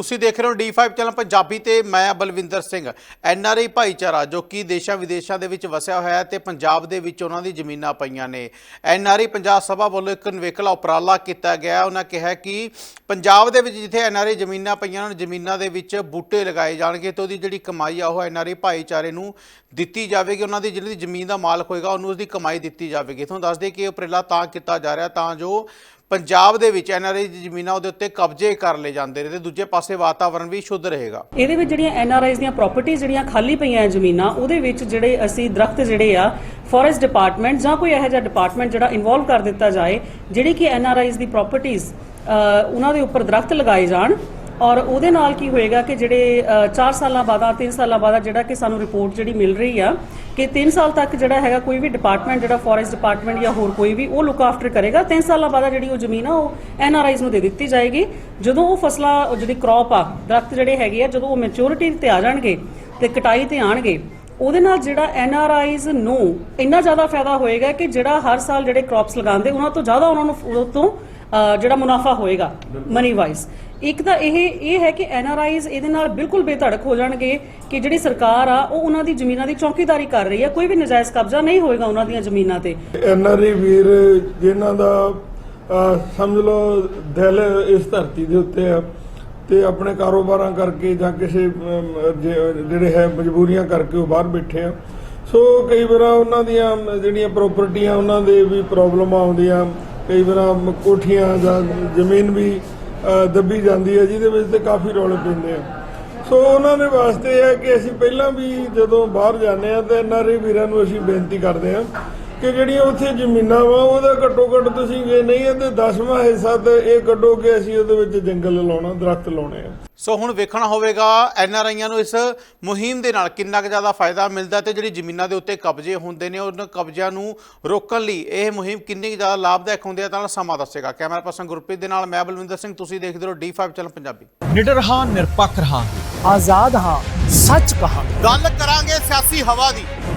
ਤੁਸੀਂ ਦੇਖ ਰਹੇ ਹੋ D5 ਚੈਨਲ ਪੰਜਾਬੀ ਤੇ ਮੈਂ ਬਲਵਿੰਦਰ ਸਿੰਘ। ਐਨਆਰਆਈ ਭਾਈਚਾਰਾ, ਜੋ ਕਿ ਦੇਸ਼ਾਂ ਵਿਦੇਸ਼ਾਂ ਦੇ ਵਿੱਚ ਵਸਿਆ ਹੋਇਆ ਹੈ ਤੇ ਪੰਜਾਬ ਦੇ ਵਿੱਚ ਉਹਨਾਂ ਦੀ ਜ਼ਮੀਨਾਂ ਪਈਆਂ ਨੇ। ਐਨਆਰਆਈ ਪੰਜਾਬ ਸਭਾ ਵੱਲੋਂ ਇੱਕ ਨਿਵੇਕਲਾ ਉਪਰਾਲਾ ਕੀਤਾ ਗਿਆ ਉਹਨਾਂ ਕਿਹਾ ਕਿ ਪੰਜਾਬ ਦੇ ਵਿੱਚ ਜਿੱਥੇ ਐਨਆਰਆਈ ਜ਼ਮੀਨਾਂ ਪਈਆਂ ਉਹਨਾਂ ਜ਼ਮੀਨਾਂ ਦੇ ਵਿੱਚ ਬੂਟੇ ਲਗਾਏ ਜਾਣਗੇ ਤੇ ਉਹਦੀ ਜਿਹੜੀ ਕਮਾਈ ਆ, ਉਹ ਐਨਆਰਆਈ ਭਾਈਚਾਰੇ ਨੂੰ ਦਿੱਤੀ ਜਾਵੇਗੀ। ਉਹਨਾਂ ਦੀ ਜਿਹੜੀ ਜ਼ਮੀਨ ਦਾ ਮਾਲਕ ਹੋਏਗਾ, ਉਹਨੂੰ ਉਸਦੀ ਕਮਾਈ ਦਿੱਤੀ ਜਾਵੇਗੀ। ਤੁਹਾਨੂੰ ਦੱਸ ਦਈਏ ਕਿ ਇਹ ਉਪਰਾਲਾ ਤਾਂ ਕੀਤਾ ਜਾ ਰਿਹਾ, ਤਾਂ ਜੋ ਪੰਜਾਬ ਦੇ ਵਿੱਚ ਐਨਆਰਆਈ ਦੀ ਜ਼ਮੀਨਾਂ ਉਹਦੇ ਉੱਤੇ ਕਬਜ਼ੇ ਕਰ ਲਏ ਜਾਂਦੇ ਨੇ ਤੇ ਦੂਜੇ ਪਾਸੇ ਵਾਤਾਵਰਣ ਵੀ ਸ਼ੁੱਧ ਰਹੇਗਾ। ਇਹਦੇ ਵਿੱਚ ਜਿਹੜੀਆਂ ਐਨ ਆਰ ਆਈਜ਼ ਦੀਆਂ ਪ੍ਰਾਪਰਟੀਆਂ ਜਿਹੜੀਆਂ ਖਾਲੀ ਪਈਆਂ ਜ਼ਮੀਨਾਂ, ਉਹਦੇ ਵਿੱਚ ਜਿਹੜੇ ਅਸੀਂ ਦਰਖਤ ਜਿਹੜੇ ਆ ਫੋਰੈਸਟ ਡਿਪਾਰਟਮੈਂਟ ਜਾਂ ਕੋਈ ਇਹੋ ਜਿਹਾ ਡਿਪਾਰਟਮੈਂਟ ਜਿਹੜਾ ਇਨਵੋਲਵ ਕਰ ਦਿੱਤਾ ਜਾਏ, ਜਿਹੜੀ ਕਿ ਐਨ ਆਰ ਆਈਜ਼ ਦੀ ਪ੍ਰਾਪਰਟੀਆਂ ਉਹਨਾਂ ਦੇ ਉੱਪਰ ਦਰਖਤ ਲਗਾਏ ਜਾਣ ਔਰ ਉਹਦੇ ਨਾਲ ਕੀ ਹੋਏਗਾ ਕਿ ਜਿਹੜੇ 4 ਸਾਲਾਂ ਬਾਅਦ 3 ਸਾਲਾਂ ਬਾਅਦ ਜਿਹੜਾ ਕਿ ਸਾਨੂੰ ਰਿਪੋਰਟ ਜਿਹੜੀ ਮਿਲ ਰਹੀ ਆ, ਕਿ 3 ਸਾਲ ਤੱਕ ਜਿਹੜਾ ਹੈਗਾ ਕੋਈ ਵੀ ਡਿਪਾਰਟਮੈਂਟ ਜਿਹੜਾ ਫੋਰੈਸਟ ਡਿਪਾਰਟਮੈਂਟ ਜਾਂ ਹੋਰ ਕੋਈ ਵੀ, ਉਹ ਲੁੱਕ ਆਫਟਰ ਕਰੇਗਾ। 3 ਸਾਲਾਂ ਬਾਅਦ ਜਿਹੜੀ ਉਹ ਜ਼ਮੀਨ ਆ, ਉਹ ਐਨ ਆਰ ਆਈਜ਼ ਨੂੰ ਦੇ ਦਿੱਤੀ ਜਾਏਗੀ। ਜਦੋਂ ਉਹ ਫਸਲਾਂ ਜਿਹੜੀ ਕ੍ਰੌਪ ਆ, ਦਰਖਤ ਜਿਹੜੇ ਹੈਗੇ ਆ, ਜਦੋਂ ਉਹ ਮੈਚੁਰਿਟੀ ਤੇ ਆ ਜਾਣਗੇ ਤੇ ਕਟਾਈ ਤੇ ਆਣਗੇ ਉਹਦੇ ਨਾਲ ਜਿਹੜਾ ਐਨ ਆਰ ਆਈਜ਼ ਨੂੰ ਇੰਨਾ ਜ਼ਿਆਦਾ ਫਾਇਦਾ ਹੋਏਗਾ ਕਿ ਜਿਹੜਾ ਹਰ ਸਾਲ ਜਿਹੜੇ ਕ੍ਰੌਪਸ ਲਗਾਉਂਦੇ ਉਹਨਾਂ ਤੋਂ ਜ਼ਿਆਦਾ ਉਹਨਾਂ ਨੂੰ ਉਹ ਤੋਂ ਜਿਹੜਾ ਮੁਨਾਫਾ ਹੋਏਗਾ ਮਨੀ ਵਾਈਜ਼ ਇੱਕ ਤਾਂ ਇਹ ਇਹ ਹੈ ਕਿ ਐਨ ਆਰ ਆਈਜ਼ ਇਹਦੇ ਨਾਲ ਬਿਲਕੁਲ ਬੇਧੜਕ ਹੋ ਜਾਣਗੇ ਕਿ ਜਿਹੜੀ ਸਰਕਾਰ ਆ ਉਹ ਉਹਨਾਂ ਦੀ ਜ਼ਮੀਨਾਂ ਦੀ ਚੌਕੀਦਾਰੀ ਕਰ ਰਹੀ ਹੈ ਕੋਈ ਵੀ ਨਜਾਇਜ਼ ਕਬਜ਼ਾ ਨਹੀਂ ਹੋਏਗਾ ਉਹਨਾਂ ਦੀਆਂ ਜ਼ਮੀਨਾਂ ਤੇ। ਐਨਆਰਈ ਵੀਰ ਜਿਨ੍ਹਾਂ ਦਾ ਸਮਝ ਲਓ ਦਿਲ ਇਸ ਧਰਤੀ ਦੇ ਉੱਤੇ ਆ ਤੇ ਆਪਣੇ ਕਾਰੋਬਾਰਾਂ ਕਰਕੇ ਜਾਂ ਕਿਸੇ ਜੇ- ਜਿਹੜੇ ਹੈ ਮਜਬੂਰੀਆਂ ਕਰਕੇ ਉਹ ਬਾਹਰ ਬੈਠੇ ਆ। ਸੋ ਕਈ ਵਾਰ ਉਹਨਾਂ ਦੀਆਂ ਜਿਹੜੀਆਂ ਪ੍ਰਾਪਰਟੀਆਂ ਉਹਨਾਂ ਦੇ ਵੀ ਪ੍ਰੋਬਲਮ ਆਉਂਦੀਆਂ। ਕਈ ਵਾਰ ਕੋਠੀਆਂ ਜਾਂ ਜ਼ਮੀਨ ਵੀ ਦੱਬੀ ਜਾਂਦੀ ਹੈ ਜਿਹਦੇ ਵਿੱਚ ਤੇ ਕਾਫੀ ਰੌਲੇ ਪੈਂਦੇ ਆ। ਸੋ ਉਹਨਾਂ ਦੇ ਵਾਸਤੇ ਇਹ ਹੈ ਕਿ ਅਸੀਂ ਪਹਿਲਾਂ ਵੀ ਜਦੋਂ ਬਾਹਰ ਜਾਂਦੇ ਆ, ਤੇ ਐਨਆਰਆਈ ਵੀਰਾਂ ਨੂੰ ਅਸੀਂ ਬੇਨਤੀ ਕਰਦੇ ਆ ਕਿ ਜਿਹੜੀਆਂ ਉੱਥੇ ਜ਼ਮੀਨਾਂ ਵਾ ਉਹਦਾ ਘੱਟੋ ਘੱਟ ਤੁਸੀਂ ਜੇ ਨਹੀਂ ਹੈ ਤੇ 10ਵਾਂ ਹਿੱਸਾ ਤੇ ਇਹ ਕੱਢੋ ਕਿ ਅਸੀਂ ਉਹਦੇ ਵਿੱਚ ਜੰਗਲ ਲਾਉਣਾ ਦਰਖਤ ਲਾਉਣੇ ਆ। ਸੋ ਹੁਣ ਵੇਖਣਾ ਹੋਵੇਗਾ ਐਨਆਰਆਈਆਂ ਨੂੰ ਇਸ ਮੁਹਿੰਮ ਦੇ ਨਾਲ ਕਿੰਨਾ ਕੁ ਜ਼ਿਆਦਾ ਫਾਇਦਾ ਮਿਲਦਾ ਤੇ ਜਿਹੜੀ ਜ਼ਮੀਨਾਂ ਦੇ ਉੱਤੇ ਕਬਜ਼ੇ ਹੁੰਦੇ ਨੇ ਉਹਨਾਂ ਕਬਜ਼ਿਆਂ ਨੂੰ ਰੋਕਣ ਲਈ ਇਹ ਮੁਹਿੰਮ ਕਿੰਨੀ ਕੁ ਜ਼ਿਆਦਾ ਲਾਭਦਾਇਕ ਹੁੰਦੀ ਹੈ ਤਾਂ ਸਮਾਂ ਦੱਸੇਗਾ। ਕੈਮਰਾ ਪਰਸਨ ਗੁਰਪ੍ਰੀਤ ਦੇ ਨਾਲ ਮੈਂ ਬਲਵਿੰਦਰ ਸਿੰਘ ਤੁਸੀਂ ਦੇਖਦੇ ਰਹੋ D5 ਚੈਨਲ ਪੰਜਾਬੀ। ਨਿਡਰ ਹਾਂ ਨਿਰਪੱਖ ਰਹਾਂਗੇ। ਆਜ਼ਾਦ ਹਾਂ ਸੱਚ ਕਹਾਂ ਗੱਲ ਕਰਾਂਗੇ ਸਿਆਸੀ ਹਵਾ ਦੀ।